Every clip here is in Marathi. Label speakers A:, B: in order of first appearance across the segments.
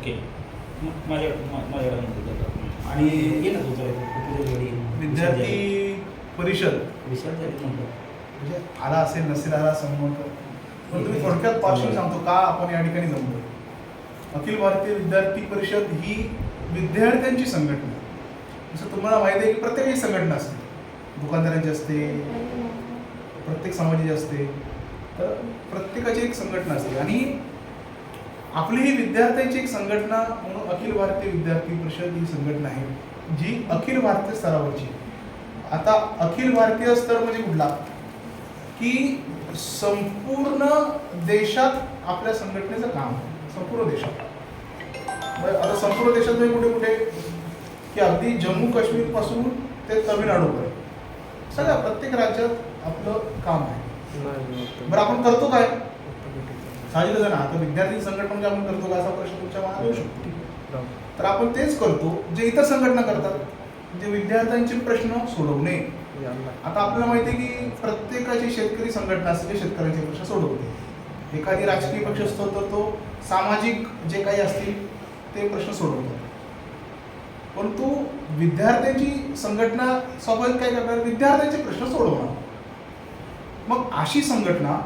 A: ओके. मग मा- माझ्याकडे.
B: आणि
A: तुझं कुठे घडी
B: विद्यार्थी परिषद.
A: झाली
B: म्हणजे आला असेल नसेल आला संबंध पण तुम्ही थोडक्यात पार्श्वभूमी सांगतो का आपण या ठिकाणी जमलो अखिल भारतीय विद्यार्थी परिषद ही विद्यार्थ्यांची संघटना. जसं तुम्हाला माहिती आहे की प्रत्येकाची संघटना असते. दुकानदारांची असते. प्रत्येक समाजाची असते. तर प्रत्येकाची एक संघटना असते. आणि आपली ही विद्यार्थ्यांची एक संघटना म्हणून अखिल भारतीय विद्यार्थी परिषद ही संघटना आहे जी अखिल भारतीय स्तरावरची. आता अखिल भारतीय स्तर म्हणजे कुठला? की संपूर्ण देशात आपल्या संघटनेचं काम आहे. संपूर्ण देशात. आता संपूर्ण देशात म्हणजे कुठे कुठे? की अगदी जम्मू काश्मीरपासून ते तामिळनाडूपर्यंत. सगळ्या प्रत्येक राज्यात आपलं काम आहे. बरं आपण करतो काय? साहजिकच आहे ना. आता विद्यार्थी संघटना आपण करतो का असा प्रश्न तुमच्या मनात येऊ शकतो. तर आपण तेच करतो जे इतर संघटना करतात जे विद्यार्थ्यांचे प्रश्न सोडवणे. आता आपल्याला माहिती आहे की प्रत्येकाची शेतकरी संघटना असते शेतकऱ्यांचे प्रश्न सोडवते. एखादी राजकीय पक्ष असतो तर तो सामाजिक जे काही असतील ते प्रश्न सोडवतो. परंतु विद्यार्थ्यांची संघटना स्वाभाविक काय करणार? विद्यार्थ्यांचे प्रश्न सोडवणार. मग अशी संघटना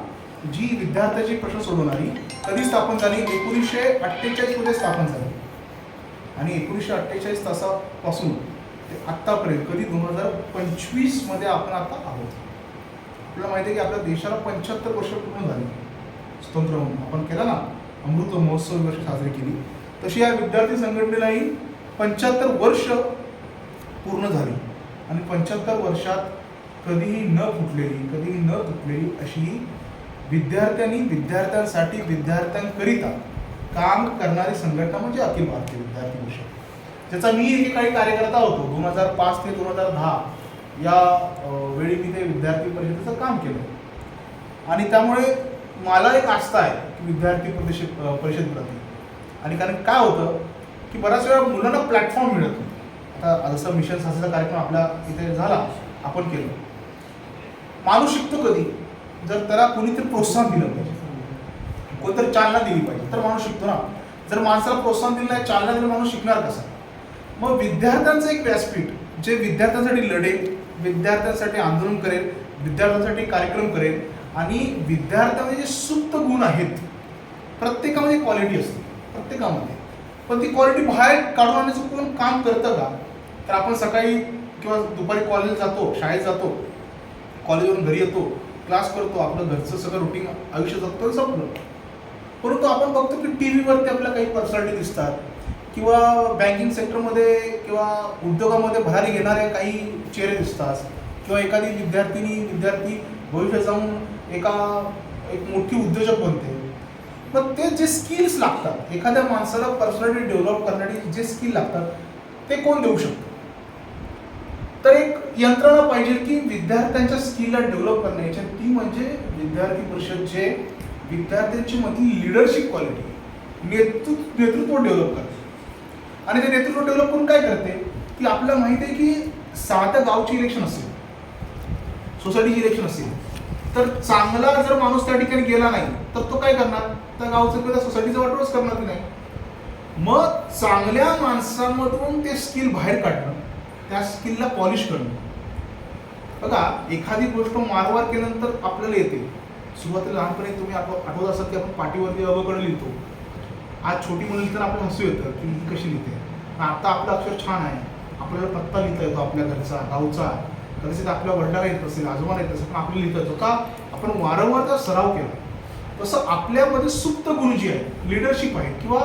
B: जी विद्यार्थ्याचे प्रश्न सोडवणारी कधी स्थापन झाली? एकोणीसशे अठ्ठेचाळीसमध्ये स्थापन झाली. आणि एकोणीसशे अठ्ठेचाळीस तासापासून ते आत्तापर्यंत कधी दोन हजार पंचवीसमध्ये आपण आता आहोत. आपल्याला माहिती आहे की आपल्या देशाला पंच्याहत्तर वर्ष पूर्ण झाली. स्वतंत्र होऊन आपण केला ना अमृत महोत्सव वर्ष साजरी केली. तशी या विद्यार्थी संघटनेलाही पंच्याहत्तर वर्ष पूर्ण झाली. आणि पंच्याहत्तर वर्षात कधीही न फुटलेली कधीही न तुटलेली अशी विद्यार्थ्यांनी विद्यार्थ्यांसाठी विद्यार्थ्यांकरिता काम करणारी संघटना म्हणजे अखिल भारतीय विद्यार्थी परिषद. ज्याचा मी एकेकाळी कार्यकर्ता होतो दोन हजार पाच ते दोन हजार दहा या वेळी मी ते विद्यार्थी परिषदेचं काम केलं. आणि त्यामुळे मला एक आस्था आहे की विद्यार्थी परिषद अं, आणि कारण काय होतं की बऱ्याच वेळा मुलांना प्लॅटफॉर्म मिळत नाही आता जसं मिशन सासाचा कार्यक्रम आपल्या इथे झाला आपण केलं. माणूस शिकतो कधी? जर त्याला कोणीतरी प्रोत्साहन दिलं पाहिजे कोणतरी चालना दिली पाहिजे तर माणूस शिकतो ना. जर माणसाला प्रोत्साहन दिलं नाही चालना दिलं माणूस शिकणार कसा? मग विद्यार्थ्यांचं एक व्यासपीठ जे विद्यार्थ्यांसाठी लढेल विद्यार्थ्यांसाठी आंदोलन करेल विद्यार्थ्यांसाठी कार्यक्रम करेल आणि विद्यार्थ्यांमध्ये जे सुप्त गुण आहेत प्रत्येकामध्ये क्वालिटी असते प्रत्येकामध्ये. पण ती क्वालिटी बाहेर काढून आणण्याचं कोण काम करतं का? तर आपण सकाळी किंवा दुपारी कॉलेज जातो शाळेत जातो कॉलेजवरून घरी येतो क्लास करतो आपलं घरचं सगळं रुटीन आयुष्य जगतो संपलं. परंतु आपण बघतो की टी व्हीवरती आपल्या काही पर्सनॅलिटी दिसतात किंवा बँकिंग सेक्टरमध्ये किंवा उद्योगामध्ये भरारी घेणारे काही चेहरे दिसतात किंवा एखादी विद्यार्थिनी विद्यार्थी भविष्यात जाऊन एका एक मोठी उद्योजक बनते. मग ते जे स्किल्स लागतात एखाद्या माणसाला पर्सनॅलिटी डेव्हलप करण्यासाठी जे स्किल लागतात ते कोण देऊ शकतं? तर एक यंत्रणा पाहिजे की विद्यार्थ्यांच्या स्किलला डेव्हलप करण्याची ती म्हणजे विद्यार्थी परिषद जे विद्यार्थ्यांची मधली लिडरशिप क्वालिटी नेतृत्व नेतृत्व डेव्हलप करते. आणि ते नेतृत्व डेव्हलप करून काय करते? की आपल्याला माहिती आहे की साधं गावची इलेक्शन असेल सोसायटीची इलेक्शन असेल तर चांगला जर माणूस त्या ठिकाणी गेला नाही तर तो काय करणार? त्या गावचं किंवा सोसायटीचं वाटवच करणार की नाही? मग चांगल्या माणसामधून ते स्किल बाहेर काढणं. त्या स्किलला पॉलिश करणं. बघा एखादी गोष्ट मारवार केल्यानंतर आपल्याला येते. सुरुवातीला लहानपणी तुम्ही आठव आठवत असाल की आपण पाठीवरती अवकडे लिहितो. आज छोटी मुलं लिहिताना आपण हसू येतं की ही कशी लिहिते. पण आता आपलं अक्षर छान आहे. आपल्याला पत्ता लिहिता येतो आपल्या घरचा गावचा. कदाचित आपल्या वडिलाला येत असेल आजोबाला येत असेल पण आपल्याला लिहिता येतो. का? आपण वारंवार त्या सराव केला. तसं आपल्यामध्ये सुप्त गुण जी आहे लिडरशिप आहे किंवा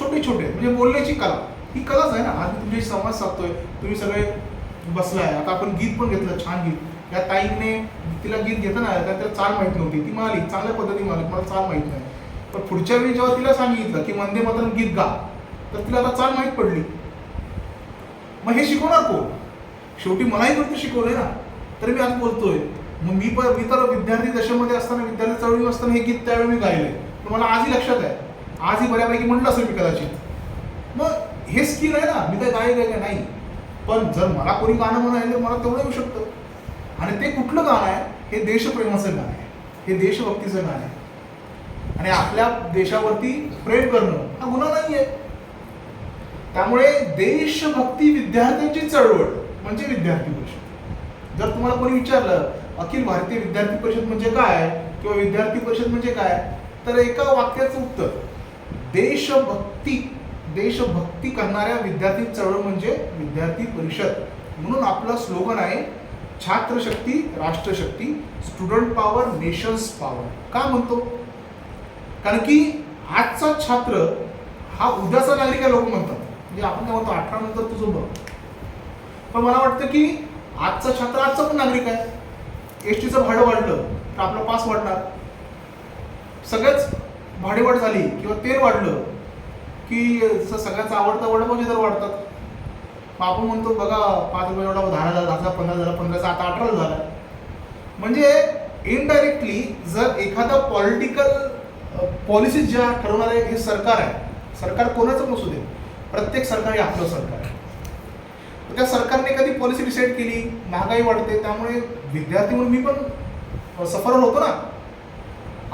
B: छोटे छोटे म्हणजे बोलण्याची कला ही कलाच आहे ना. आज मी तुमच्याशी संवाद साधतोय. तुम्ही सगळे बसलाय. आता आपण गीत पण घेतलं छान गीत. या ताईने तिला गीत घेताना कारण त्याला चाल माहीत नव्हती. ती म्हणाली चांगल्या पद्धती म्हणाली मला चाल माहीत नाही. पण पुढच्या वेळी जेव्हा तिला सांगितलं की वंदे मातरम गीत गा तर तिला आता चाल माहीत पडली. मग हे शिकवणार कोण? शेवटी मलाही नव्हतं शिकवलंय ना. तरी मी आज बोलतोय. मग मी पण मी तर विद्यार्थी दशेमध्ये असताना विद्यार्थी चळवळी असताना हे गीत त्यावेळी मी गायलंय. पण मला आजही लक्षात आहे. आजही बऱ्यापैकी म्हटलं असेल मी कदाचित. मग हे स्किल आहे ना. मी काय गाय काय नाही. पण जर मला कोणी गाणं म्हणायला मला तेवढं येऊ शकतं. आणि ते कुठलं गाणं आहे? हे देशप्रेमाचं गाणं आहे. हे देशभक्तीचं गाणं आहे. आणि आपल्या देशावरती प्रेम करणं हा गुन्हा नाही आहे त्यामुळे देशभक्ती विद्यार्थ्यांची चळवळ म्हणजे विद्यार्थी परिषद. जर तुम्हाला कोणी विचारलं अखिल भारतीय विद्यार्थी परिषद म्हणजे काय? किंवा विद्यार्थी परिषद म्हणजे काय? तर एका वाक्याचं उत्तर देशभक्ती देशभक्ती करणाऱ्या विद्यार्थी चळवळ म्हणजे विद्यार्थी परिषद. म्हणून आपलं स्लोगन आहे छात्रशक्ती राष्ट्रशक्ती स्टुडंट पॉवर नेशन्स पॉवर का म्हणतो? कारण की आजचा छात्र हा उद्याचा नागरिक आहे लोक म्हणतात. म्हणजे आपण काय म्हणतो अठरा नंतर तुझं बघ. पण मला वाटतं की आजचा छात्र आजचा पण नागरिक आहे. एस टीचं भाडं वाढलं तर आपला पास वाढणार. सगळ्याच भाडेवाढ झाली किंवा तेल वाढलं की स- सगळ्यांचा आवडता वडापावचे म्हणजे दर वाढतात मग आपण म्हणतो बघा पाच रुपये एवढा दहा हजार दहा हजार पंधरा झाला पंधराचा आता अठरा झाला म्हणजे इनडायरेक्टली जर एखादा पॉलिटिकल पॉलिसी ज्या ठरवणारे हे सरकार आहे सरकार कोणाचं नसू दे प्रत्येक सरकार हे आपलं सरकार आहे. त्या सरकारने कधी पॉलिसी डिसाईड केली महागाई वाढते त्यामुळे विद्यार्थी म्हणून मी पण सफर होतो ना.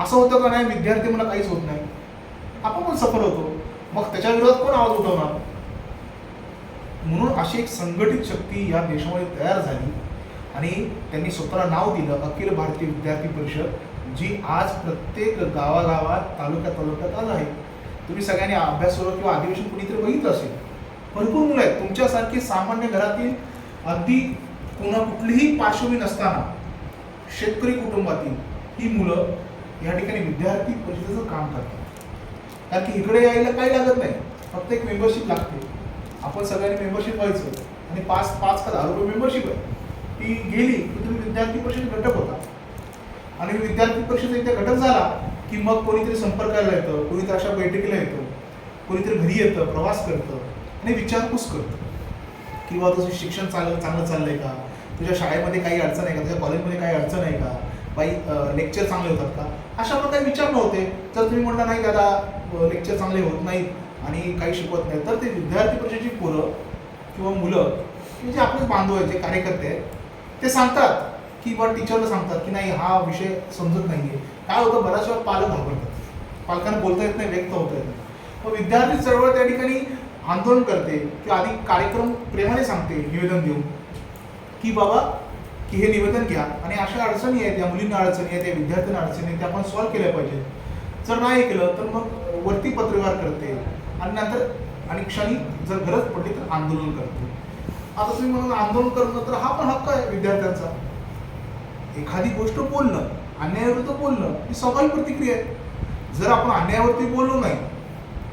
B: असं होतं का नाही विद्यार्थी मला काहीच होत नाही. आपण पण सफर होतो. मग त्याच्या विरोधात कोण आवाज उठवणार? म्हणून अशी एक संघटित शक्ती या देशामध्ये तयार झाली आणि त्यांनी स्वतःला नाव दिलं अखिल भारतीय विद्यार्थी परिषद जी आज प्रत्येक गावागावात तालुक्या तालुक्यात आज आहे. तुम्ही सगळ्यांनी अभ्यास किंवा अधिवेशन कुणीतरी बघितलं असेल. भरपूर मुलं आहेत. तुमच्यासारखी सामान्य घरातील अगदी कोणा कुठलीही पार्श्वभूमी नसताना शेतकरी कुटुंबातील ही मुलं या ठिकाणी विद्यार्थी परिषदेचं काम करतात. कारण की इकडे यायला काही लागत नाही. फक्त एक मेंबरशिप लागते. आपण सगळ्यांनी मेंबरशिप व्हायचं. आणि पाच पाच का दहा रुपये मेंबरशिप आहे. ती गेली की तुम्ही विद्यार्थी परिषद घटक होता. आणि विद्यार्थी परिषद एकदा घटक झाला की मग कोणीतरी संपर्काला येतं कोणीतरी अशा बैठकीला येतं कोणीतरी घरी येतं प्रवास करतं आणि विचारपूस करतं. किंवा तुझं शिक्षण चांगलं चांगलं चाललंय का? तुझ्या शाळेमध्ये काही अडचण आहे का? तुझ्या कॉलेजमध्ये काही अडचण आहे का? बाई लेक्चर चांगले होतात का? अशा प्रकारे विचार नव्हते. जर तुम्ही म्हणता नाही दादा लेक्चर चांगले होत नाहीत आणि काही शिकवत नाही तर ते विद्यार्थी परिषदेची पोरं किंवा मुलं जे आपलेच बांधव आहेत जे कार्यकर्ते आहेत ते सांगतात की बा टीचरला सांगतात की नाही हा विषय समजत नाहीये. काय होतं बऱ्याच वेळा पालक घाबरतात पालकांना बोलता येत नाही व्यक्त होता येत नाही. मग विद्यार्थी चळवळ त्या ठिकाणी आंदोलन करते किंवा आधी कार्यक्रम प्रेमाने सांगते निवेदन देऊन की बाबा की हे निवेदन घ्या. आणि अशा अडचणी आहेत या मुलींना अडचणी आहेत या विद्यार्थ्यांना अडचणी आहेत त्या आपण सॉल्व्ह केल्या पाहिजेत. जर नाही केलं तर मग वरती पत्रव्यवहार करते. आणि नंतर आणि क्षणी जर गरज पडली तर आंदोलन करते. आता तुम्ही म्हणून आंदोलन करणं तर हा पण हक्क आहे विद्यार्थ्यांचा. एखादी गोष्ट बोलणं अन्यायाविरुद्ध बोलणं ही स्वाभाविक प्रतिक्रिया आहे. जर आपण अन्यायावरती बोललो नाही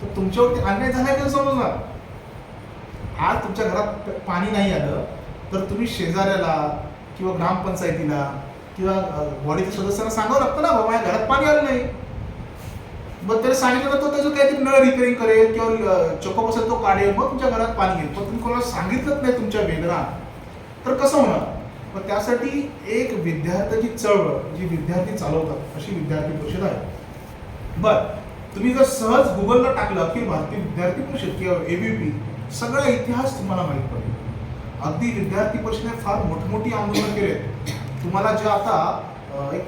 B: तर तुमच्यावरती अन्याय झाला का समजणार? आज तुमच्या घरात पाणी नाही आलं तर तुम्ही शेजाऱ्याला किंवा ग्रामपंचायतीला किंवा बॉडीच्या सदस्यांना सांगावं लागतं ना बाबा माझ्या घरात पाणी आलं नाही. मग त्याला सांगितलं तर तो त्याचं काहीतरी नळ रिपेअरिंग करेल किंवा चोकोप असेल तो काढेल मग तुमच्या घरात पाणी येईल. पण तुम्ही कोणाला सांगितलंच नाही तुमच्या वेदना. तर कसं होणार? मग त्यासाठी एक विद्यार्थ्याची चळवळ जी विद्यार्थी चालवतात अशी विद्यार्थी परिषद आहे. बर तुम्ही जर सहज गुगलला टाकलं की भारतीय विद्यार्थी परिषद किंवा एबीपी सगळा इतिहास तुम्हाला माहीत पडेल. अगदी विद्यार्थी परिषदेने फार मोठमोठी आंदोलनं केले. तुम्हाला जे आता एक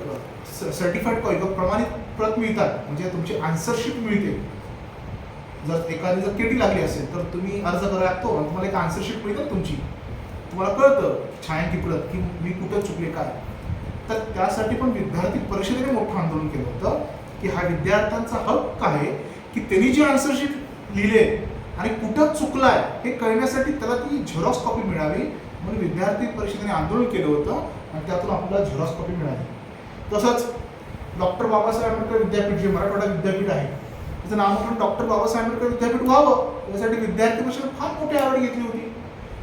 B: सर्टिफाईड किंवा प्रमाणित प्रत मिळतात म्हणजे तुमची आन्सरशिप मिळते. जर एखादी जर केटी लागली असेल तर तुम्ही अर्ज करायला लागतो आणि तुम्हाला एक आन्सरशीट मिळते तुमची. तुम्हाला कळतं छायांकी प्रत की मी कुठं चुकले काय? तर त्यासाठी पण विद्यार्थी परिषदेने मोठं आंदोलन केलं होतं की हा विद्यार्थ्यांचा हक्क आहे की त्यांनी जी आन्सरशीट लिहिले आणि कुठं चुकलाय हे कळण्यासाठी त्याला ती झेरॉक्स कॉपी मिळावी म्हणून विद्यार्थी परिषदेने आंदोलन केलं होतं आणि त्यातून आपल्याला झेरॉक्स कॉपी मिळाली. तसंच डॉक्टर बाबासाहेब आंबेडकर विद्यापीठ जे मराठवाडा विद्यापीठ आहे त्याचं नामकरण डॉक्टर बाबासाहेब आंबेडकर विद्यापीठ व्हावं यासाठी विद्यार्थी परिषदेने फार मोठी आवड घेतली होती.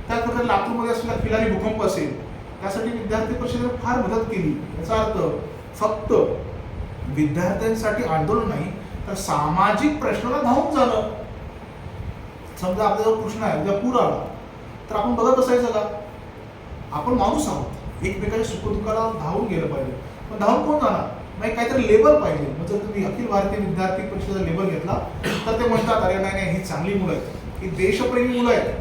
B: त्याचप्रकारे लातूरमध्ये असलेला फिलारी भूकंप असेल त्यासाठी विद्यार्थी परिषदेने फार मदत केली. याचा अर्थ फक्त विद्यार्थ्यांसाठी आंदोलन नाही तर सामाजिक प्रश्नाला धावून जाणं. समजा आपल्याजवळ प्रश्न आहे उद्या पूर आला तर आपण बघत बसायचं का? आपण माणूस आहोत. एकमेकाच्या सुखदुःखाला धावून गेलं पाहिजे. पण धावून कोण जाणार? नाही काहीतरी लेबल पाहिजे. मग जर तुम्ही अखिल भारतीय विद्यार्थी परिषदेचा लेबल घेतला तर ते म्हणतात अरे नाही नाही ही चांगली मुलं आहेत. ही देशप्रेमी मुलं आहेत.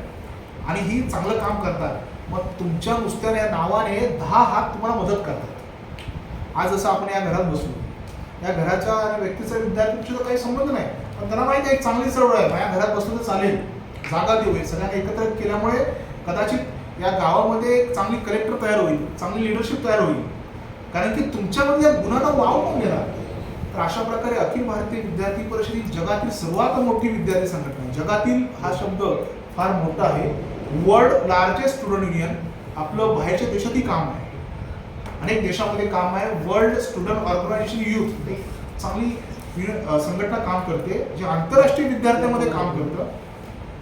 B: आणि ही चांगलं काम करतात. मग तुमच्या नुसत्या या नावाने दहा हात तुम्हाला मदत करतात. आज जसं आपण या घरात बसलो या घराच्या आणि व्यक्तीचा विद्यार्थी परिषदेचा काही संबंध नाही. पण त्यांना माहिती आहे एक चांगली चळवळ आहे. माझ्या घरात बसून तर चालेल. जागा देऊ हे सगळ्यांना एकत्र केल्यामुळे कदाचित या गावामध्ये एक चांगली कलेक्टर तयार होईल चांगली लिडरशिप तयार होईल. कारण की तुमच्यामध्ये या गुणांना वाव कोण देणार तर अशा प्रकारे अखिल भारतीय विद्यार्थी परिषद ही जगातील सर्वात मोठी विद्यार्थी संघटना आहे. जगातील हा शब्द फार मोठा आहे. वर्ल्ड लार्जेस्ट स्टुडंट युनियन आपलं बाहेरच्या देशातही काम आहे. अनेक देशामध्ये काम आहे. वर्ल्ड स्टुडंट ऑर्गनायझेशन युथ चांगली संघटना काम करते जे आंतरराष्ट्रीय विद्यार्थ्यांमध्ये काम करतं.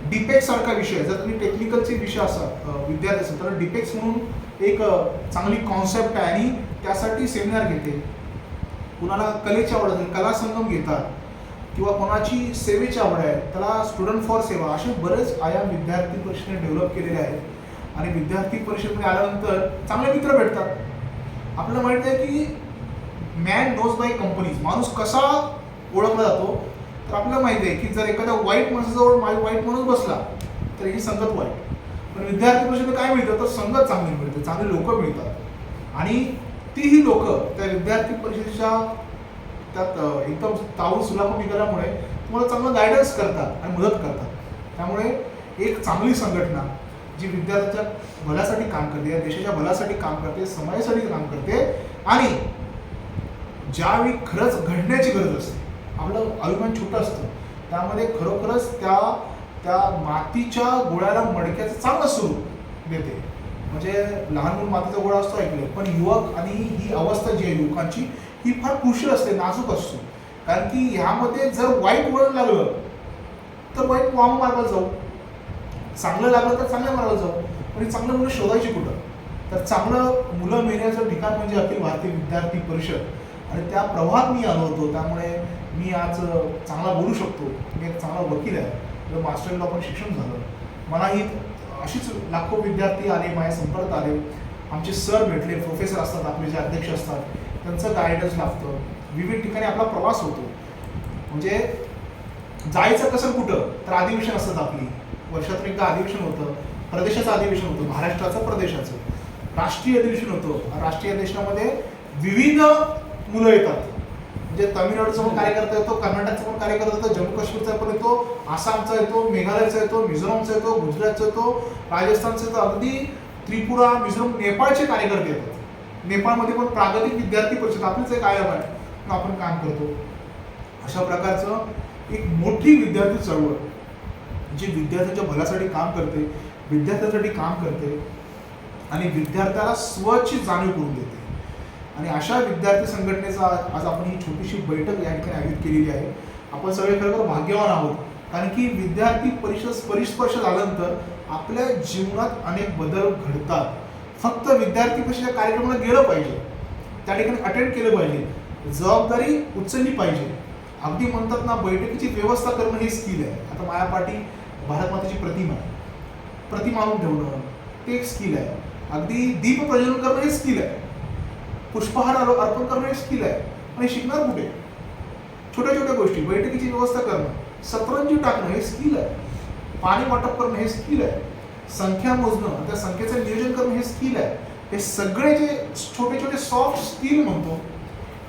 B: डिपेक्स सारखा विषय जर तुम्ही टेक्निकलचे विषय असाल विद्यार्थी असेल तर डिपेक्स म्हणून एक चांगली कॉन्सेप्ट आहे आणि त्यासाठी सेमिनार घेते. कुणाला कलेची आवड असेल कला संगम घेतात किंवा कोणाची सेवेची आवड आहे त्याला स्टुडंट फॉर सेवा असे बरेच आयाम विद्यार्थी परिषदेने डेव्हलप केलेले आहेत. आणि विद्यार्थी परिषदेमध्ये आल्यानंतर चांगले मित्र भेटतात. आपल्याला माहिती आहे की मॅन नोज बाय कंपनीज माणूस कसा ओळखला जातो तर आपल्याला माहिती आहे की जर एखाद्या वाईट माणसाजवळ मा- वाईट माणूस बसला तर ही संगत वाईट पण विद्यार्थी परिषदेत काय मिळतं? तर संगत चांगली मिळते चांगली लोक मिळतात. आणि तीही लोक त्या विद्यार्थी परिषदेच्या त्यात एकदम तावून सुलाखून निघाल्यामुळे तुम्हाला चांगलं गायडन्स करतात आणि मदत करतात. त्यामुळे एक चांगली संघटना जी विद्यार्थ्याच्या भल्यासाठी काम करते या देशाच्या भल्यासाठी काम करते समाजासाठी काम करते आणि ज्यावेळी खरंच घडण्याची गरज असते आपलं अभिमान छोटं असतं. त्यामध्ये खरोखरच त्या त्या मातीच्या गोळ्याला मडक्याचं चांगलं स्वरूप देते. म्हणजे लहान मुलं मातीचा गोळा असतो ऐकलं पण युवक आणि ही अवस्था जी आहे युवकांची ही फार कुशल असते नाजूक असतो. कारण की ह्यामध्ये जर वाईट वळण लागलं तर वाईट वाम मार्गाला जाऊ. चांगलं लागलं तर चांगल्या मार्गाला जाऊ. पण चांगलं मुलं शोधायची कुठं? तर चांगलं मुलं मिळण्याचं ठिकाण म्हणजे अखिल भारतीय विद्यार्थी परिषद. आणि त्या प्रवाहात मी आलो होतो. त्यामुळे मी आज चांगला बोलू शकतो. मी एक चांगला वकील आहे. मास्टरला पण शिक्षण झालं. मलाही अशीच लाखो विद्यार्थी आले माझ्या संपर्कात आले. आमचे सर भेटले प्रोफेसर असतात आपले जे अध्यक्ष असतात. त्यांचं गायडन्स लागतं. विविध ठिकाणी आपला प्रवास होतो. म्हणजे जायचं कसं कुठं तर अधिवेशन असतात आपली. वर्षातून एकदा अधिवेशन होतं. प्रदेशाचं अधिवेशन होतं. महाराष्ट्राचं प्रदेशाचं. राष्ट्रीय अधिवेशन होतं. राष्ट्रीय अधिवेशनामध्ये विविध मुलं येतात. म्हणजे तमिळनाडूचा पण कार्यकर्ता येतो कर्नाटकचा पण कार्यकर्ता येतो जम्मू काश्मीरचा पण येतो आसामचा येतो मेघालयचा येतो मिझोरामचा येतो गुजरातचा येतो राजस्थानचा येतो. अगदी त्रिपुरा मिझोराम नेपाळचे कार्यकर्ते येतात. नेपाळमध्ये पण प्रागतिक विद्यार्थी परिषद आपलीच एक आयम आहे. आपण काम करतो. अशा प्रकारचं एक मोठी विद्यार्थी चळवळ जी विद्यार्थ्यांच्या भल्यासाठी काम करते विद्यार्थ्यांसाठी काम करते आणि विद्यार्थ्याला स्वची जाणीव करून देते. आणि अशा विद्यार्थी संघटनेचा आज आपण ही छोटीशी बैठक या ठिकाणी आयोजित केलेली आहे. आपण सगळे खरोखर भाग्यवान आहोत. कारण की विद्यार्थी परिषद परिस्पर्श झाल्यानंतर आपल्या जीवनात अनेक बदल घडतात. फक्त विद्यार्थी परिषदेच्या कार्यक्रमाला गेलं पाहिजे. त्या ठिकाणी अटेंड केलं पाहिजे. जबाबदारी उचलली पाहिजे. अगदी म्हणतात ना बैठकीची व्यवस्था करणं हे स्किल आहे. आता मायापाटी भारत मातेची प्रतिमा आहे. प्रतिमा आणून ठेवणं ते एक स्किल आहे. अगदी दीप प्रज्वलन करणं हे स्किल आहे. पुष्पहार अर्पण करणं हे स्किल आहे. आणि शिकणार कुठे? छोट्या छोट्या गोष्टी बैठकीची व्यवस्था करणं सतरंजी टाकणं हे स्किल आहे. पाणी वाटप करणं हे स्किल आहे. संख्या मोजणं त्या संख्येचं नियोजन करणं हे स्किल आहे. हे सगळे जे छोटे छोटे सॉफ्ट स्किल म्हणतो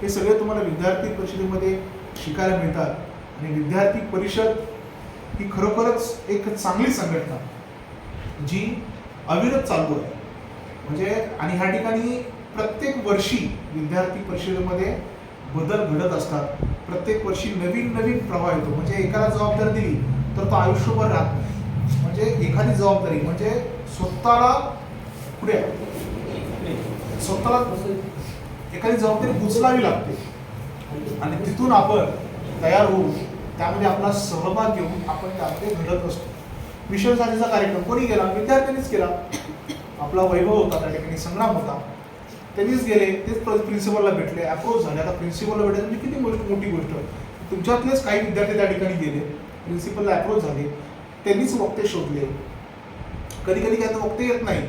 B: हे सगळे तुम्हाला विद्यार्थी परिषदेमध्ये शिकायला मिळतात. आणि विद्यार्थी परिषद ही खरोखरच एक चांगली संघटना जी अविरत चालू आहे. म्हणजे आणि ह्या ठिकाणी प्रत्येक वर्षी विद्यार्थी परिषदेमध्ये बदल घडत असतात. प्रत्येक वर्षी नवीन नवीन प्रवाह येतो. म्हणजे एकाला जबाबदारी दिली तर तो आयुष्यभर राहत नाही. म्हणजे एखादी जबाबदारी म्हणजे स्वतःला पुढे स्वतःला एखादी जबाबदारी उचलावी लागते. आणि तिथून आपण तयार होऊन त्यामध्ये आपला सहभाग घेऊन आपण त्यामध्ये घडत असतो. विश्वसाठीचा कार्यक्रम कोणी केला? विद्यार्थ्यांनीच केला. आपला वैभव होता त्या ठिकाणी संग्राम होता. त्यांनीच गेले तेच प्रिन्सिपलला भेटले अप्रोच झाले. आता प्रिन्सिपलला भेटले म्हणजे किती गोष्ट मोठी गोष्ट. तुमच्यातलेच काही विद्यार्थी त्या ठिकाणी गेले. प्रिन्सिपलला अप्रोच झाले. त्यांनीच वक्ते शोधले. कधी कधी काय वक्ते येत नाही.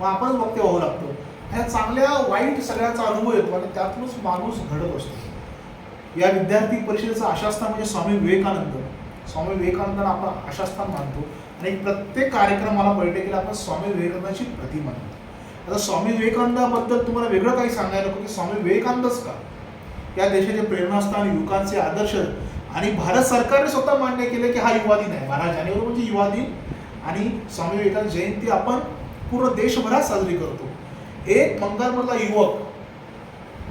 B: मग आपणच वक्ते व्हावं लागतं. ह्या चांगल्या वाईट सगळ्याचा अनुभव येतो आणि त्यातूनच माणूस घडत असतो. या विद्यार्थी परिषदेचं आशास्थान म्हणजे स्वामी विवेकानंद. स्वामी विवेकानंदांना आपण आशास्थान मानतो. आणि प्रत्येक कार्यक्रमाला बैठकीला आपण स्वामी विवेकानंदाची प्रतिमा मानतो आता स्वामी विवेकानंदाबद्दल तुम्हाला वेगळं काही सांगायला नको की स्वामी विवेकानंदच का? या देशाचे प्रेरणास्थान युवकांचे आदर्श आणि भारत सरकारने स्वतः मान्य केले की हा युवा दिन आहे. बारा जानेवारी म्हणजे युवा दिन. आणि स्वामी विवेकानंद जयंती आपण पूर्ण देशभरात साजरी करतो. एक बंगालमधला युवक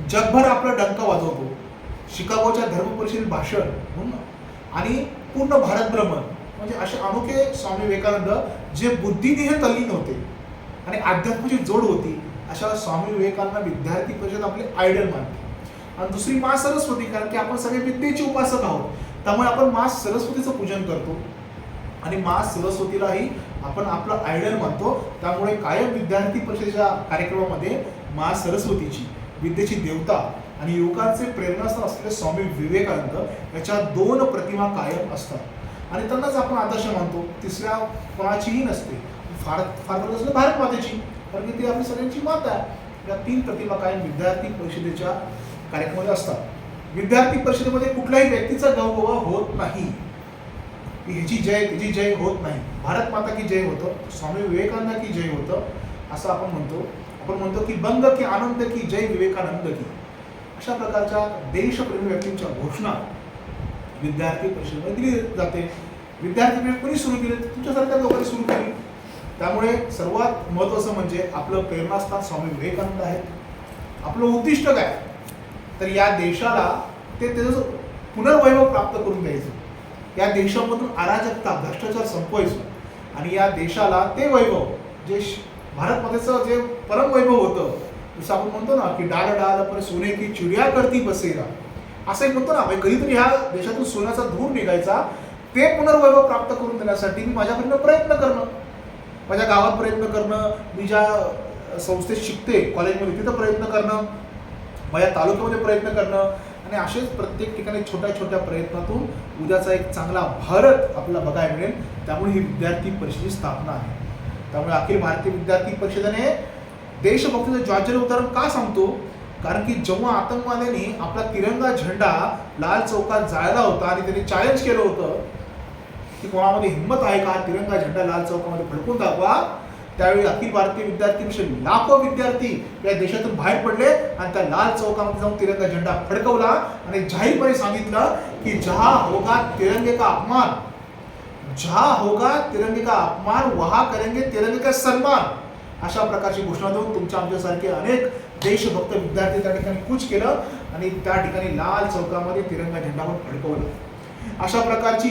B: जगभर आपला डंका वाजवतो. शिकागोच्या धर्म परिषदेत भाषण हो म्हणून आणि पूर्ण भारत भ्रमण. म्हणजे असे अनोखे स्वामी विवेकानंद जे बुद्धीने तल्लीन होते. आणि अध्यात्माची जोड होती अशा स्वामी विवेकानंद विद्यार्थी परिषद आपले आयडल मानते. आणि दुसरी मा सरस्वती कारण की आपण सगळे विद्येचे उपासक आहोत त्यामुळे आपण मा सरस्वतीचं पूजन करतो. आणि मा सरस्वतीलाही आपण आपलं आयडल मानतो त्यामुळे कायम विद्यार्थी परिषदेच्या कार्यक्रमामध्ये मा सरस्वतीची विद्येची देवता आणि युवकांचे प्रेरणास्थान असलेले स्वामी विवेकानंद याच्या दोन प्रतिमा कायम असतात. आणि त्यांनाच आपण आदर्श मानतो तिसऱ्या कोणाचीही नसते. फार फार तर असलं भारत मातेची. कारण की ती आपली सगळ्यांची माता आहे. या तीन प्रतिमा कायम विद्यार्थी परिषदेच्या कार्यक्रमामध्ये असतात. विद्यार्थी परिषदेमध्ये कुठल्याही व्यक्तीचा गौरव होत नाही. की ह्याची जय त्याची जय होत नाही. भारत माता की जय होतं स्वामी विवेकानंद की जय होतं असं आपण म्हणतो. आपण म्हणतो की बंग की आनंद की जय विवेकानंद की. अशा प्रकारच्या देशप्रेमी व्यक्तींच्या घोषणा विद्यार्थी परिषदेमध्ये दिली जाते. विद्यार्थी परिषद कोणी सुरू केली? तुमच्यासारख्या लोकांनी सुरू केली. त्यामुळे सर्वात महत्त्वाचं म्हणजे आपलं प्रेरणास्थान स्वामी विवेकानंद आहे आपलं उद्दिष्ट काय? तर या देशाला ते त्याचं पुनर्वैभव प्राप्त करून द्यायचं या देशामधून अराजकता भ्रष्टाचार संपवायचं. आणि या देशाला ते वैभव जे श- जे परमवैभव होतं जसं आपण म्हणतो ना की डाल डाल पर सोने की चिडिया करती बसेरा. असं एक म्हणतो ना म्हणजे कधीतरी ह्या देशातून सोन्याचा धूर निघायचा. ते पुनर्वैभव प्राप्त करून देण्यासाठी मी माझ्याकडनं प्रयत्न करणं माझ्या गावात प्रयत्न करणं मी ज्या संस्थेत शिकते कॉलेजमध्ये तिथं प्रयत्न करणं माझ्या तालुक्यामध्ये प्रयत्न करणं आणि असेच प्रत्येक ठिकाणी छोट्या छोट्या प्रयत्नातून उद्याचा एक चांगला भारत आपल्याला बघायला मिळेल. त्यामुळे ही विद्यार्थी परिषदेची स्थापना आहे. त्यामुळे अखिल भारतीय विद्यार्थी परिषदेने देशभक्तीचं ज्वाज्य उदाहरण का सांगतो? कारण की जेव्हा आतंकवाद्यांनी आपला तिरंगा झेंडा लाल चौकात जाळला होता आणि त्यांनी चॅलेंज केलं होतं की कोणामध्ये हिंमत आहे का? तिरंगा झेंडा लाल चौकामध्ये फडकून दाखवा. त्यावेळी अखिल भारतीय विद्यार्थी परिषद लाखो विद्यार्थी या देशातून बाहेर पडले आणि त्या लाल चौकामध्ये जाऊन तिरंगा झेंडा फडकवला आणि जाहीरपणे सांगितलं की जहा होगा तिरंगे का अपमान? जहा होगा तिरंगे का अपमान वहा करेंगे तिरंगे का सन्मान? अशा प्रकारची घोषणा देऊन तुमच्या आमच्यासारखे अनेक देशभक्त विद्यार्थी त्या ठिकाणी कूच केलं आणि त्या ठिकाणी लाल चौकामध्ये तिरंगा झेंडा पण फडकवलं. अशा प्रकारची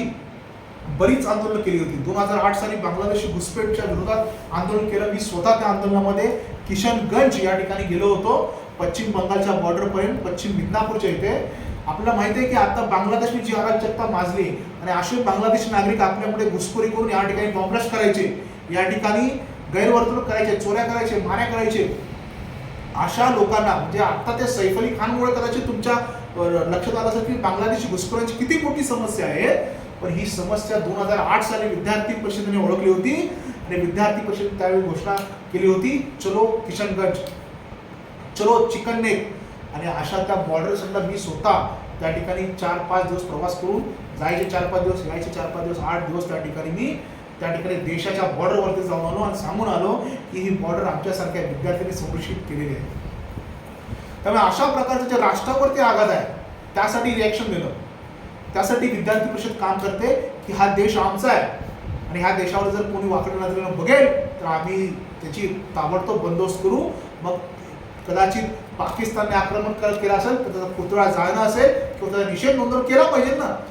B: बरीच आंदोलनं केली होती. दोन हजार आठ साली बांगलादेशी घुसपेटच्या विरोधात आंदोलन केलं. मी स्वतः त्या आंदोलनामध्ये किशनगंज या ठिकाणी गेलो होतो. पश्चिम बंगालच्या बॉर्डरपर्यंत पश्चिम मिदनापूरच्या इथे. आपल्याला माहिती आहे की आता बांगलादेशने जी अराजकता माजली आणि असे बांगलादेशी नागरिक आपल्यामध्ये घुसखोरी करून या ठिकाणी बॉम्ब्लास्ट करायचे या ठिकाणी गैरवर्तणूक करायचे चोऱ्या करायचे माऱ्या करायचे अशा लोकांना म्हणजे आता त्या सैफ अली खानमुळे कदाचित तुमच्या लक्षात आलं असेल की बांगलादेशी घुसखोरांची किती मोठी समस्या आहे. पण ही समस्या दोन हजार आठ साली विद्यार्थी परिषदेने ओळखली होती. आणि विद्यार्थी परिषदेने त्यावेळी घोषणा केली होती चलो किशनगंज चलो चिकन नेक आणि अशा त्या बॉर्डर सगळं मी स्वतः त्या ठिकाणी चार पाच दिवस प्रवास करून जायचे चार पाच दिवस यायचे चार पाच दिवस आठ दिवस त्या ठिकाणी मी त्या ठिकाणी देशाच्या बॉर्डरवरती जाऊन आलो आणि सांगून आलो की ही बॉर्डर आमच्यासारख्या विद्यार्थ्यांनी संरक्षित केलेली आहे. त्यामुळे अशा प्रकारचं जे राष्ट्रावरती आघात आहे त्यासाठी रिॲक्शन दिलं त्यासाठी विद्यार्थी परिषद काम करते की हा देश आमचा आहे. आणि ह्या देशावर जर कोणी वाकडं नजरेनं बघेल तर आम्ही त्याची ताबडतोब बंदोबस्त करू. मग कदाचित पाकिस्तानने आक्रमण कर- केलं असेल तर त्याचा पुतळा जाळणं असेल किंवा त्याचा निषेध नोंदवून केला पाहिजे ना.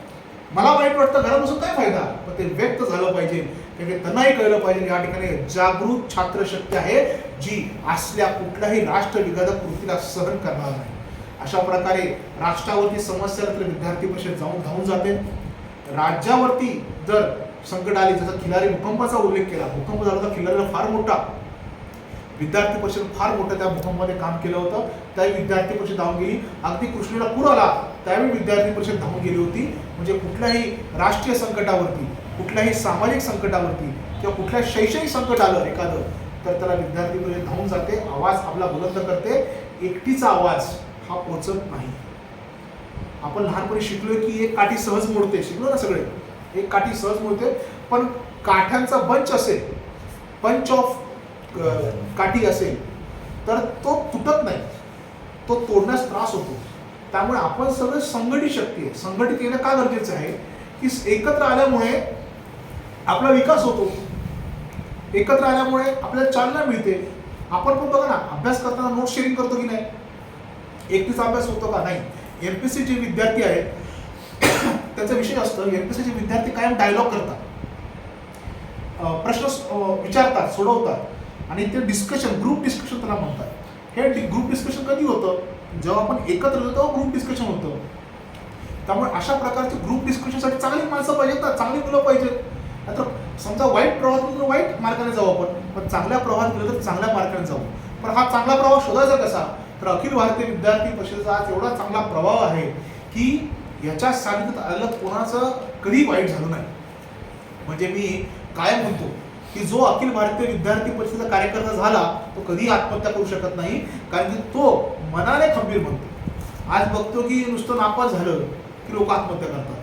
B: मला वाईट वाटतं घरापासून काय फायदा? पण ते व्यक्त झालं पाहिजे. कारण त्यांनाही कळलं पाहिजे या ठिकाणी जागृत छात्रशक्ती आहे जी असल्या कुठल्याही राष्ट्रविघातक कृतीला सहन करणार नाही. अशा प्रकारे राष्ट्रावरती समस्या तर विद्यार्थी परिषद जाऊन धावून जाते. राज्यावरती जर संकट आली जसं खिलारी भूकंपाचा उल्लेख केला भूकंप झाला होता खिलारीला फार मोठा विद्यार्थी परिषद फार मोठं त्या भूकंपामध्ये काम केलं होतं. त्यावेळी विद्यार्थी परिषद धावून गेली. अगदी कृष्णेला पूर आला त्यावेळी विद्यार्थी परिषद धावून गेली होती. म्हणजे कुठल्याही राष्ट्रीय संकटावरती कुठल्याही सामाजिक संकटावरती किंवा कुठल्या शैक्षणिक संकट आलं एखादं तर त्याला विद्यार्थी परिषद धावून जाते. आवाज आपला बुलंद करते. एकटीचा आवाज हा पोचत नाही. आपण लहानपणी शिकलोय की एक काठी सहज मोडते. शिकलो ना सगळे? एक काठी सहज मोडते. पण काठ्यांचा बंच असेल पंच ऑफ काठी असेल तर तो तुटत नाही. तो तोडण्यास त्रास होतो. त्यामुळे आपण सगळं संघटित शक्ती आहे. संघटित येणं का गरजेचं आहे? की एकत्र आल्यामुळे आपला विकास होतो. एकत्र आल्यामुळे आपल्याला चालना मिळते. आपण पण बघा ना अभ्यास करताना नोट शेअरिंग करतो की नाही? एकटीचा अभ्यास होतो का नाही. एल पी सी जे विद्यार्थी आहेत त्यांचा विषय असतो एमपीसीचे विद्यार्थी कायम डायलॉग करतात. प्रश्न विचारतात सोडवतात. आणि ते डिस्कशन ग्रुप डिस्कशन त्याला म्हणतात. हे ग्रुप डिस्कशन कधी होतं? जेव्हा आपण एकत्र येतो तेव्हा ग्रुप डिस्कशन होतं. त्यामुळे अशा प्रकारचे ग्रुप डिस्कशनसाठी चांगली माणसं पाहिजेत ना चांगली मुलं पाहिजेत. नाहीतर समजा वाईट प्रवाहात गेलो तर वाईट मार्गाने जाऊ आपण पण चांगल्या प्रवाहात गेलो तर चांगल्या मार्गाने जाऊ. पण हा चांगला प्रवाह शोधायचा कसा? तर अखिल भारतीय विद्यार्थी परिषदेचा आज एवढा चांगला प्रभाव आहे की याच्या सानिध्यात आलं कोणाचं कधी वाईट झालं नाही. म्हणजे मी काय म्हणतो की जो अखिल भारतीय विद्यार्थी परिषदेचा कार्यकर्ता झाला तो कधी आत्महत्या करू शकत नाही कारण की तो मनाने खंबीर बनतो. आज बघतो की नुसतं नापास झालं की लोक आत्महत्या करतात.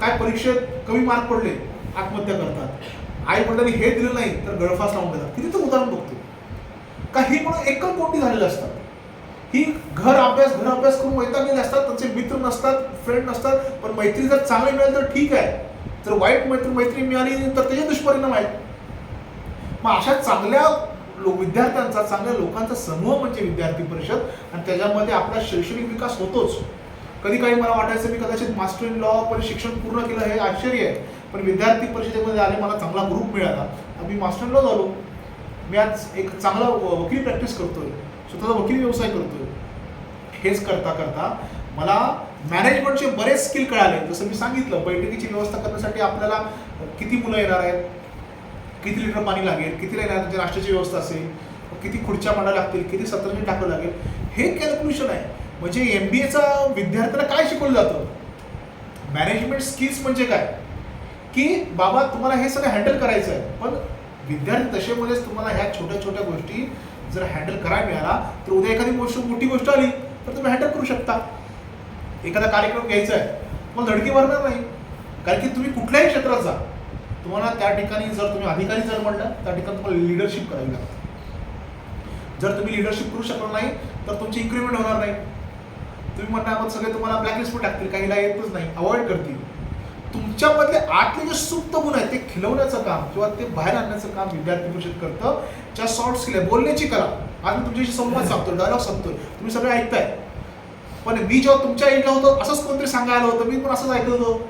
B: काय परीक्षेत कमी मार्क पडले आत्महत्या करतात. आई वडिलांनी हे दिलं नाही तर गळफास लावून देतात. किती तो उदाहरण बघतो. का ही म्हणून एकल कोटी झालेलं असतात. ही घर अभ्यास घर अभ्यास करून वैतागलेले असतात त्यांचे मित्र नसतात फ्रेंड नसतात पण मैत्री जर चांगली मिळेल तर ठीक आहे. जर वाईट मैत्री मैत्री मिळाली तर त्याचे दुष्परिणाम आहेत. मग अशा चांगल्या लो विद्यार्थ्यांचा चांगल्या लोकांचा समूह म्हणजे विद्यार्थी परिषद आणि त्याच्यामध्ये आपला शैक्षणिक विकास होतोच. कधी काही मला वाटायचं मी कदाचित मास्टर इन लॉ पण शिक्षण पूर्ण केलं हे आश्चर्य आहे. पण विद्यार्थी परिषदेमध्ये आले मला चांगला ग्रुप मिळाला. मी मास्टर इन लॉ झालो. मी आज एक चांगला व- वकील प्रॅक्टिस करतोय. स्वतःचा वकील व्यवसाय करतोय. हेच करता करता मला मॅनेजमेंटचे बरेच स्किल कळाले. जसं मी सांगितलं बैठकीची व्यवस्था करण्यासाठी आपल्याला किती मुलं येणार आहेत? किती लिटर पाणी लागेल? किती येणार त्यांची राष्ट्राची व्यवस्था असेल. किती खुर्च्या मांडा लागतील? किती सत्रांनी टाकावं लागेल? हे कॅल्क्युलेशन आहे. म्हणजे एम बी एचा विद्यार्थ्यांना काय शिकवलं जातं? मॅनेजमेंट स्किल्स म्हणजे काय? की बाबा तुम्हाला हे सगळं हँडल करायचं आहे पण विद्यार्थी दशेमध्येच तुम्हाला ह्या छोट्या छोट्या गोष्टी जर हँडल करायला मिळाला तर उद्या एखादी गोष्ट मोठी गोष्ट आली तर तुम्ही हँडल करू शकता. एखादा कार्यक्रम घ्यायचा आहे मग धडकी भरणार नाही. कारण की तुम्ही कुठल्याही क्षेत्रात जा. तुम्हाला त्या ठिकाणी जर तुम्ही अधिकारी जर म्हणलं त्या ठिकाणी तुम्हाला लिडरशिप करावी लागते. जर तुम्ही लिडरशिप करू शकलो नाही तर तुमची इन्क्रीमेंट होणार नाही. तुम्ही म्हणणार आपण सगळे तुम्हाला ब्लॅकलिस्टवर टाकतील काहीला येतच नाही. अवॉइड करतील. तुमच्यामधले आतले जे सुप्त गुण आहेत ते खिलवण्याचं काम किंवा ते बाहेर आणण्याचं काम विद्यार्थी परिषद करतं ज्या सॉफ्ट स्किल आहे बोलण्याची कला. आज मी तुमच्याशी संवाद साधतो डायलॉग सांगतोय तुम्ही सगळे ऐकताय. पण मी जेव्हा तुमच्या ऐकलं होतं असंच कोणतरी सांगायला होतं मी पण असंच ऐकलं होतं.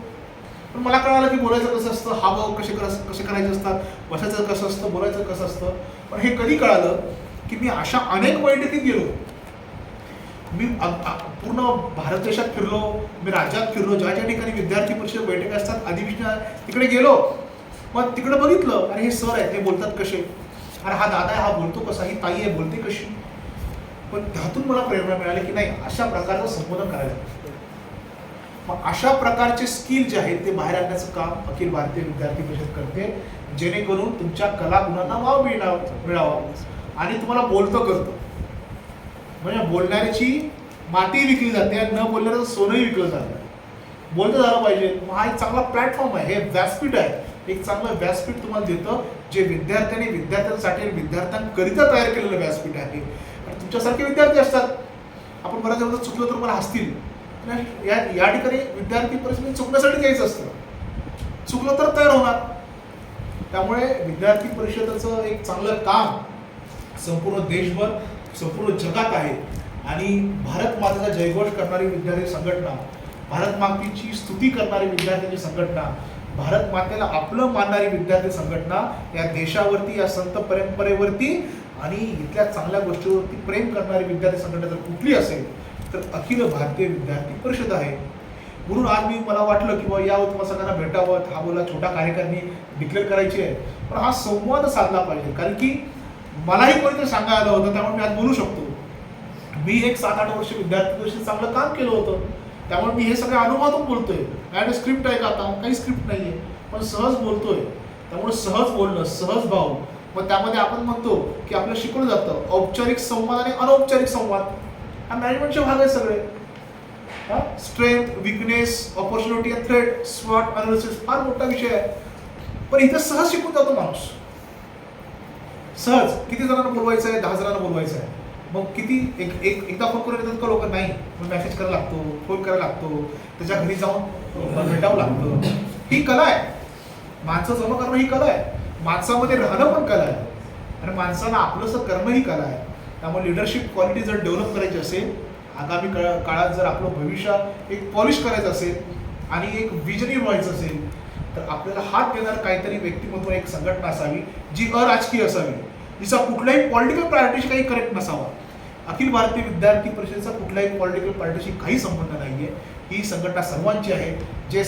B: पण मला कळालं की बोलायचं कसं असतं हावभाव कसे कर कसे करायचे असतात बसायचं कसं असतं बोलायचं कसं असतं. पण हे कधी कळालं की मी अशा अनेक बैठकीत गेलो मी पूर्ण भारत देशात फिरलो मी राज्यात फिरलो ज्या ज्या ठिकाणी विद्यार्थी परिषद बैठक असतात अधिवेशन तिकडे गेलो. मग तिकडे बघितलं अरे हे सर आहेत हे बोलतात कसे? अरे हा दादा आहे हा बोलतो कसा ही ताई आहे बोलते कशी? पण त्यातून मला प्रेरणा मिळाली की नाही अशा प्रकारचं संबोधन करायला. मग अशा प्रकारचे स्किल जे आहेत ते बाहेर आणण्याचं काम अखिल भारतीय विद्यार्थी परिषद करते जेणेकरून तुमच्या कला गुणांना वाव मिळावा मिळावा. आणि तुम्हाला बोलतं करतं. म्हणजे बोलणाऱ्याची माती विकली जाते आणि न बोलणाऱ्याचं सोनंही विकलं जातं. बोलतं झालं पाहिजे. हा एक चांगला प्लॅटफॉर्म आहे. हे व्यासपीठ आहे. एक चांगलं व्यासपीठ तुम्हाला देतं जे विद्यार्थ्यांनी विद्यार्थ्यांसाठी विद्यार्थ्यांकरिता तयार केलेलं व्यासपीठ आहे. आणि तुमच्यासारखे विद्यार्थी असतात. आपण बऱ्याच वेळेला चुकलं तर मला हसतील. या या ठिकाणी विद्यार्थी परिस्थिती चुकण्यासाठी द्यायचं असतं. चुकलं तर तयार होणार. त्यामुळे विद्यार्थी परिषदेचं एक चांगलं काम संपूर्ण देशभर संपूर्ण जगात आहे. आणि भारत मातेचा जयघोष करणारी विद्यार्थी संघटना भारत मातेची स्तुती करणारी विद्यार्थ्यांची संघटना भारत मातेला आपलं मानणारी विद्यार्थी संघटना या देशावरती या संत परंपरेवरती आणि इथल्या चांगल्या गोष्टीवरती प्रेम करणारी विद्यार्थी संघटना जर कुठली असेल तर अखिल भारतीय विद्यार्थी परिषद आहे. म्हणून आज मी मला वाटलं की बा या तुम्हाला सगळ्यांना भेटावं हा बोला छोटा कार्यकारिणी डिक्लेअर करायची आहे. पण हा संवाद साधला पाहिजे. कारण की मलाही कोणीतरी सांगा आलं होतं त्यामुळे मी आज बोलू शकतो. मी एक सात आठ वर्ष विद्यार्थी चांगलं काम केलं होतं. त्यामुळे मी हे सगळ्या अनुभवातून बोलतोय. काय स्क्रिप्ट आहे का आता? काही स्क्रिप्ट नाही आहे पण सहज बोलतोय. त्यामुळे सहज बोलणं सहज भाव. मग त्यामध्ये आपण म्हणतो की आपल्याला शिकवलं जातं. औपचारिक संवाद आणि अनौपचारिक संवाद. हा मॅनेजमेंटचे भाग आहे सगळे. Strength weakness opportunity and threat स्वॉट अनालिसिस फार मोठा विषय आहे. पण इथं सहज शिकून जातो माणूस. सहज किती जणांना बोलवायचं आहे? दहा जणांना बोलवायचं आहे. मग किती एक एक एकदा फोन करून येतात का लोक नाही. मग मेसेज करायला लागतो फोन करायला लागतो त्याच्या घरी जाऊन भेटावं लागतं. ही कला आहे. माणसं जमा करणं ही कला आहे. माणसामध्ये राहणं पण कला आहे. आणि माणसाला आपलंसं करणंही कला आहे. त्यामुळे लिडरशिप क्वालिटी जर डेव्हलप करायची असेल आगामी काळ- काळात जर आपलं भविष्य एक पॉलिश करायचं असेल आणि एक विजनी व्हायचं असेल तर आपल्याला हात देणारं काहीतरी व्यक्तिमत्व एक संघटना असावी जी अराजकीय असावी. जिचा कुठलाही पॉलिटिकल पार्टीशी काही करेक्ट नसावा. अखिल भारतीय विद्यार्थी परिषदेचा कुठल्याही पॉलिटिकल पार्टीशी काही संबंध नाहीये. ही संघटना सर्वांची आहे. जे